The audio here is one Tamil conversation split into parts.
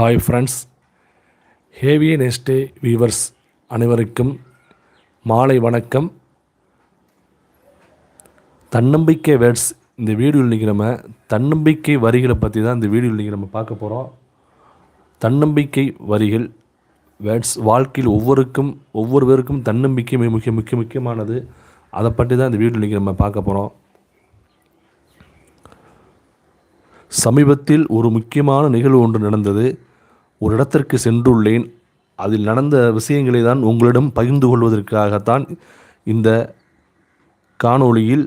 Hi friends have a nice day viewers அனைவருக்கும் மாலை வணக்கம். தன்னம்பிக்கை வேர்ட்ஸ் இந்த வீடியோ இன்றைக்கி நம்ம தன்னம்பிக்கை வரிகளை பற்றி தான் இந்த வீடியோ இன்றைக்கி நம்ம பார்க்க போகிறோம் தன்னம்பிக்கை வரிகள் வேர்ட்ஸ் வாழ்க்கையில் ஒவ்வொருக்கும் ஒவ்வொரு பேருக்கும் தன்னம்பிக்கை மிக முக்கிய முக்கிய முக்கியமானது. அதை பற்றி தான் இந்த வீடியோ இன்றைக்கி நம்ம பார்க்க போகிறோம் சமீபத்தில் ஒரு முக்கியமான நிகழ்வு ஒன்று நடந்தது. ஒரு இடத்திற்கு சென்றுள்ளேன். அதில் நடந்த விஷயங்களை தான் உங்களிடம் பகிர்ந்து கொள்வதற்காகத்தான் இந்த காணொளியில்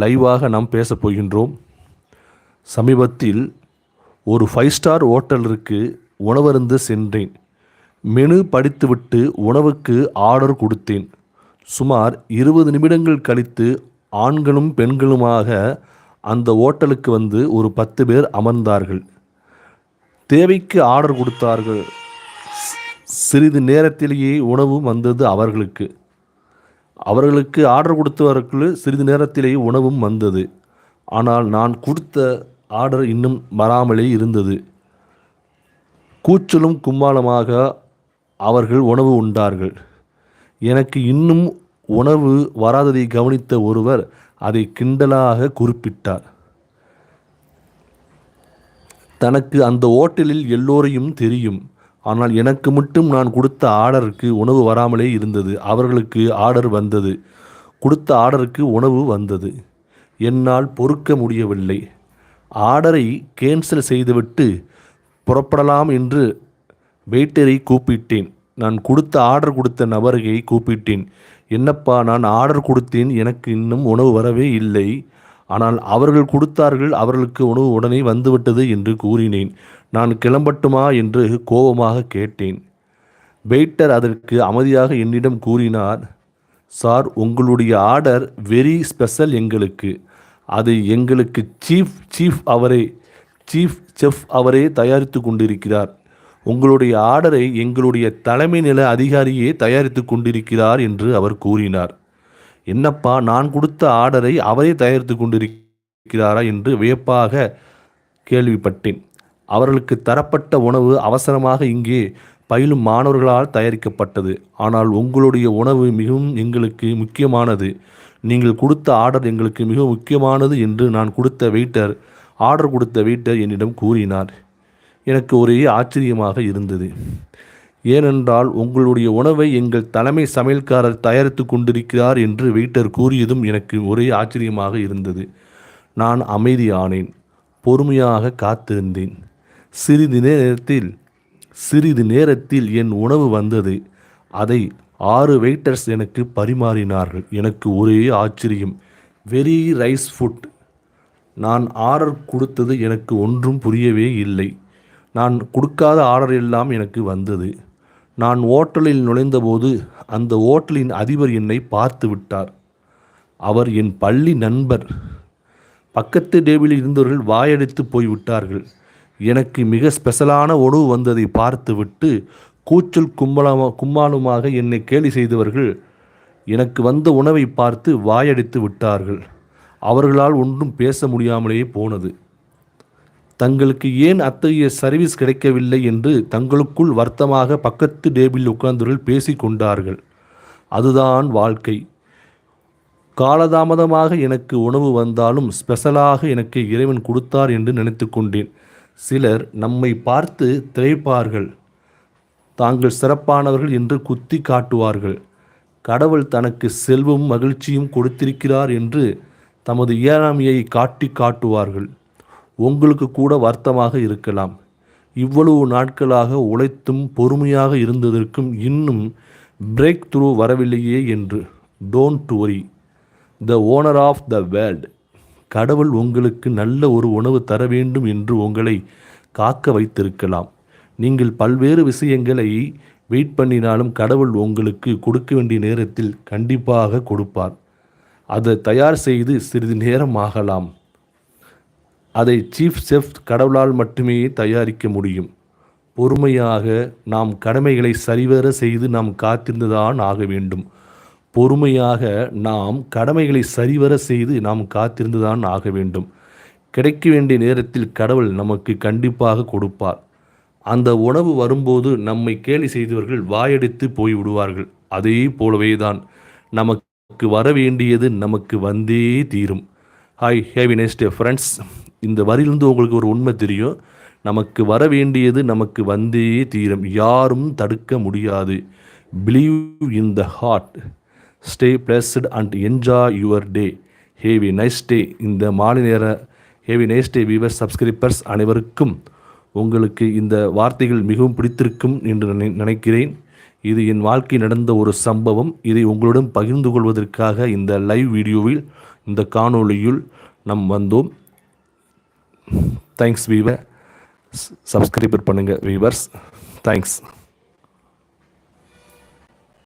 லைவாக நாம் பேசப் போகின்றோம். சமீபத்தில் ஒரு ஃபைவ் ஸ்டார் ஹோட்டலிற்கு உணவருந்து சென்றேன். மெனு படித்துவிட்டு உணவுக்கு ஆர்டர் கொடுத்தேன். சுமார் இருபது நிமிடங்கள் கழித்து ஆண்களும் பெண்களுமாக அந்த ஓட்டலுக்கு வந்து ஒரு பத்து பேர் அமர்ந்தார்கள். தேவைக்கு ஆர்டர் கொடுத்தார்கள். சிறிது நேரத்திலேயே உணவும் வந்தது அவர்களுக்கு. அவர்களுக்கு ஆர்டர் கொடுத்தவர்களுக்கு சிறிது நேரத்திலேயே உணவும் வந்தது. ஆனால் நான் கொடுத்த ஆர்டர் இன்னும் வராமலே இருந்தது. கூச்சலும் கும்மாளமாக அவர்கள் உணவு உண்டார்கள். எனக்கு இன்னும் உணவு வராததை கவனித்த ஒருவர் அதை கிண்டலாக குறிப்பிட்டார். தனக்கு அந்த ஓட்டலில் எல்லோரையும் தெரியும். ஆனால் எனக்கு மட்டும் நான் கொடுத்த ஆர்டருக்கு உணவு வராமலே இருந்தது. அவர்களுக்கு ஆர்டர் வந்தது. கொடுத்த ஆர்டருக்கு உணவு வந்தது. என்னால் பொறுக்க முடியவில்லை. ஆர்டரை கேன்சல் செய்துவிட்டு புறப்படலாம் என்று வெயிட்டரை கூப்பிட்டேன். நான் கொடுத்த ஆர்டர் கொடுத்த நபர்களை கூப்பிட்டேன். என்னப்பா நான் ஆர்டர் கொடுத்தேன். எனக்கு இன்னும் உணவு வரவே இல்லை. ஆனால் அவர்கள் கொடுத்தார்கள் அவர்களுக்கு உணவு உடனே வந்துவிட்டது என்று கூறினேன். நான் கிளம்பட்டுமா என்று கோபமாக கேட்டேன். வெயிட்டர் அதற்கு அமைதியாக என்னிடம் கூறினார் சார் உங்களுடைய ஆர்டர் வெரி ஸ்பெஷல் எங்களுக்கு. அது எங்களுக்கு சீஃப் சீஃப் அவரே சீஃப் செஃப் அவரே தயாரித்து கொண்டிருக்கிறார். உங்களுடைய ஆர்டரை எங்களுடைய தலைமை நில அதிகாரியே தயாரித்து கொண்டிருக்கிறார் என்று அவர் கூறினார். என்னப்பா நான் கொடுத்த ஆர்டரை அவரே தயாரித்து கொண்டிருக்கிறாரா என்று வியப்பாக கேள்விப்பட்டேன். அவர்களுக்கு தரப்பட்ட உணவு அவசரமாக இங்கே பயிலும் மாணவர்களால் தயாரிக்கப்பட்டது. ஆனால் உங்களுடைய உணவு மிகவும் எங்களுக்கு முக்கியமானது. நீங்கள் கொடுத்த ஆர்டர் எங்களுக்கு மிக முக்கியமானது என்று நான் கொடுத்த வெயிட்டர் ஆர்டர் கொடுத்த வெயிட்டர் என்னிடம் கூறினார். எனக்கு ஒரே ஆச்சரியமாக இருந்தது. ஏனென்றால் உங்களுடைய உணவை எங்கள் தலைமை சமையல்காரர் தயாரித்து கொண்டிருக்கிறார் என்று வெயிட்டர் கூறியதும் எனக்கு ஒரே ஆச்சரியமாக இருந்தது. நான் அமைதியானேன். பொறுமையாக காத்திருந்தேன். சிறிது நேரத்தில் சிறிது நேரத்தில் என் உணவு வந்தது. அதை ஆறு வெயிட்டர்ஸ் எனக்கு பரிமாறினார்கள். எனக்கு ஒரே ஆச்சரியம். Very rice food. நான் ஆர்டர் கொடுத்தது எனக்கு ஒன்றும் புரியவே இல்லை. நான் கொடுக்காத ஆர்டர் எல்லாம் எனக்கு வந்தது. நான் ஓட்டலில் நுழைந்தபோது அந்த ஓட்டலின் அதிபர் என்னை பார்த்து விட்டார். அவர் என் பள்ளி நண்பர். பக்கத்து டேபிளில் இருந்தவர்கள் வாயடித்து போய்விட்டார்கள் எனக்கு மிக ஸ்பெஷலான உணவு வந்ததை பார்த்துவிட்டு கூச்சல் கும்பலமா கும்மாலுமாக என்னை கேலி செய்தவர்கள் எனக்கு வந்த உணவை பார்த்து வாயடித்து விட்டார்கள். அவர்களால் ஒன்றும் பேச முடியாமலேயே போனது. தங்களுக்கு ஏன் அத்தகைய சர்வீஸ் கிடைக்கவில்லை என்று தங்களுக்குள் வருத்தமாக பக்கத்து டேபிள் உட்கார்ந்தவர்கள் பேசி கொண்டார்கள். அதுதான் வாழ்க்கை. காலதாமதமாக எனக்கு உணவு வந்தாலும் ஸ்பெஷலாக எனக்கு இறைவன் கொடுத்தார் என்று நினைத்து கொண்டேன். சிலர் நம்மை பார்த்து திரைப்பார்கள் தாங்கள் சிறப்பானவர்கள் என்று குத்தி காட்டுவார்கள். கடவுள் தனக்கு செல்வம் மகிழ்ச்சியும் கொடுத்திருக்கிறார் என்று தமது இயலாமையை காட்டி காட்டுவார்கள். உங்களுக்கு கூட வருத்தமாக இருக்கலாம். இவ்வளவு நாட்களாக உழைத்தும் பொறுமையாக இருந்ததற்கும் இன்னும் பிரேக் த்ரூ வரவில்லையே என்று. Don't worry the owner of the world கடவுள் உங்களுக்கு நல்ல ஒரு உணவு தர வேண்டும் என்று உங்களை காக்க வைத்திருக்கலாம். நீங்கள் பல்வேறு விஷயங்களை வெயிட் பண்ணினாலும் கடவுள் உங்களுக்கு கொடுக்க வேண்டிய நேரத்தில் கண்டிப்பாக கொடுப்பார். அதை தயார் செய்து சிறிது நேரம் ஆகலாம். அதை சீஃப் செஃப் கடவுளால் மட்டுமே தயாரிக்க முடியும். பொறுமையாக நாம் கடமைகளை சரிவர செய்து நாம் காத்திருந்துதான் ஆக வேண்டும். பொறுமையாக நாம் கடமைகளை சரிவர செய்து நாம் காத்திருந்துதான் ஆக வேண்டும். கிடைக்க வேண்டிய நேரத்தில் கடவுள் நமக்கு கண்டிப்பாக கொடுப்பார். அந்த உணவு வரும்போது நம்மை கேலி செய்தவர்கள் வாயடித்து போய் விடுவார்கள் அதே போலவே தான் நமக்கு வர வேண்டியது நமக்கு வந்தே தீரும். ஹாய் ஹேவி நெஸ்ட் ஃப்ரெண்ட்ஸ் இந்த வரியிலிருந்து உங்களுக்கு ஒரு உண்மை தெரியும். நமக்கு வர வேண்டியது நமக்கு வந்தே தீரும். யாரும் தடுக்க முடியாது. Believe in the heart stay blessed and enjoy your day have a nice day இந்த மாலை நேர have a nice day viewer subscribers அனைவருக்கும் உங்களுக்கு இந்த வார்த்தைகள் மிகவும் பிடித்திருக்கும் என்று நினை நினைக்கிறேன். இது என் வாழ்க்கை நடந்த ஒரு சம்பவம். இதை உங்களுடன் பகிர்ந்து கொள்வதற்காக இந்த லைவ் வீடியோவில் இந்த காணொளியில் நம் வந்தோம். தேங்க்ஸ் வீவர் சப்ஸ்கிரைபர் பண்ணுங்கள் வீவர்ஸ் தேங்க்ஸ்